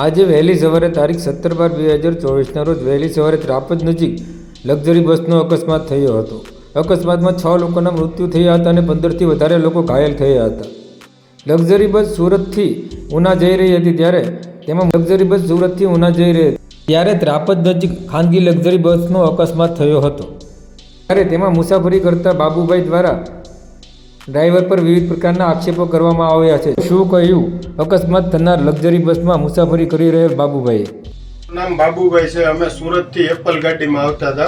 આજે વહેલી સવારે તારીખ સત્તર બાર બે હજાર ચોવીસના રોજ વહેલી સવારે ત્રાપજ નજીક લક્ઝરી બસનો અકસ્માત થયો હતો. અકસ્માતમાં છ લોકોના મૃત્યુ થયા હતા અને પંદરથી વધારે લોકો ઘાયલ થયા હતા. લક્ઝરી બસ સુરતથી ઉના જઈ રહી હતી ત્યારે તેમાં લક્ઝરી બસ સુરતથી ઉના જઈ રહી હતી. ત્યારે ત્રાપજ નજીક ખાનગી લક્ઝરી બસનો અકસ્માત થયો હતો. ત્યારે તેમાં મુસાફરી કરતા બાબુભાઈ દ્વારા ડ્રાઈવર પર વિવિધ પ્રકારના આક્ષેપો કરવામાં આવ્યા છે. શું કહ્યું? અકસ્માત થનાર લક્ઝરી બસમાં મુસાફરી કરી રહેલ બાબુભાઈએ. નામ બાબુભાઈ છે. અમે સુરતથી એપલ ગાડીમાં આવતા હતા.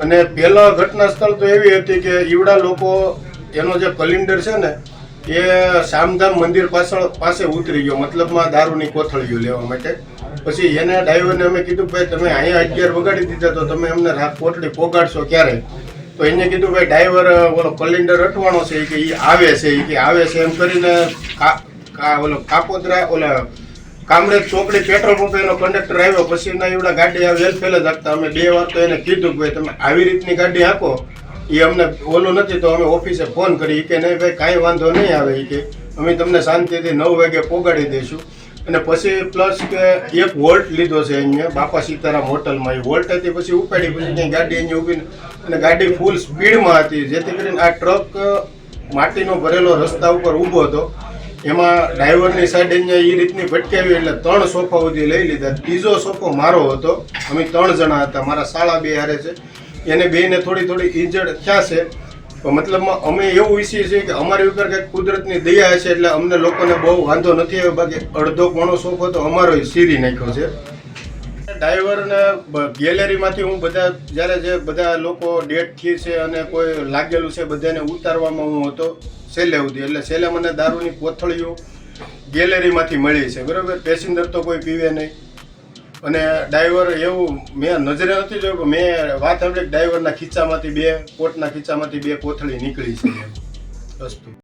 અને પહેલા ઘટના સ્થળ તો એવી હતી કે ઈવડા લોકો, એનો જે કલિન્ડર છે ને, એ શામધામ મંદિર પાછળ, પાસે ઉતરી ગયો. મતલબમાં દારૂની કોથળીઓ લેવા માટે. પછી એને ડ્રાઈવરને અમે કીધું ભાઈ, તમે અહીંયા અગિયાર વગાડી દીધા તો તમે અમને કોટડી પોગાડશો ક્યારે? તો એને કીધું, ભાઈ ડ્રાઈવર ઓલો કલિન્ડર અટવાનો છે કે એ આવે છે, એ કે આવે છે. એમ કરીને ઓલો કાપોદરા, ઓલા કામરેજ ચોકડી પેટ્રોલ પંપે એનો કંડક્ટર આવ્યો. પછી ના એવડા ગાડી આ ફેલ જ આપતા. અમે બે વાર તો એને કીધું કે, ભાઈ, તમે આવી રીતની ગાડી આપો. એ અમને ઓલું નથી, તો અમે ઓફિસે ફોન કરી. કે, નહીં, ભાઈ, કાંઈ વાંધો નહીં આવે. એ કે, અમે તમને શાંતિથી નવ વાગે પોગાડી દઈશું. અને પછી પ્લસ કે એક વોલ્ટ લીધો છે અહીંયા, બાપા સીતારામ હોટલમાં. એ વોલ્ટ હતી, પછી ઉપાડી, પછી ત્યાં ગાડી અહીંયા ઊભી અને ગાડી ફૂલ સ્પીડમાં હતી. જેથી કરીને આ ટ્રક માટીનો ભરેલો રસ્તા ઉપર ઊભો હતો. એમાં ડ્રાઈવરની સાઈડ અહીંયા એ રીતની ભટકાવી એટલે ત્રણ સોફા સુધી લઈ લીધા. ત્રીજો સોફો મારો હતો. અમે ત્રણ જણા હતા. મારા શાળા બે હારે છે. એને બેને થોડી થોડી ઇન્જર્ડ થયા છે. મતલબમાં અમે એવું ઈચ્છીએ છીએ કે અમારી ઉપર કંઈક કુદરતની દયા છે એટલે અમને લોકોને બહુ વાંધો નથી આવ્યો. બાકી અડધો પોણો સોફો તો અમારો સીરી નાખ્યો છે. ડ્રાઈવરને ગેલેરીમાંથી હું બધા જ્યારે જે બધા લોકો ડેટથી છે અને કોઈ લાગેલું છે બધાને ઉતારવામાં હું હતો છેલ્લે સુધી. એટલે છેલ્લે મને દારૂની કોથળીઓ ગેલેરીમાંથી મળી છે. બરાબર? પેસેન્જર તો કોઈ પીવે નહીં. અને ડ્રાઈવર એવું મેં નજરે નથી જોયું કે મેં વાત સાંભળી ડ્રાઈવરના ખીચામાંથી બે કોટના ખીચામાંથી બે કોથળી નીકળી છે વસ્તુ.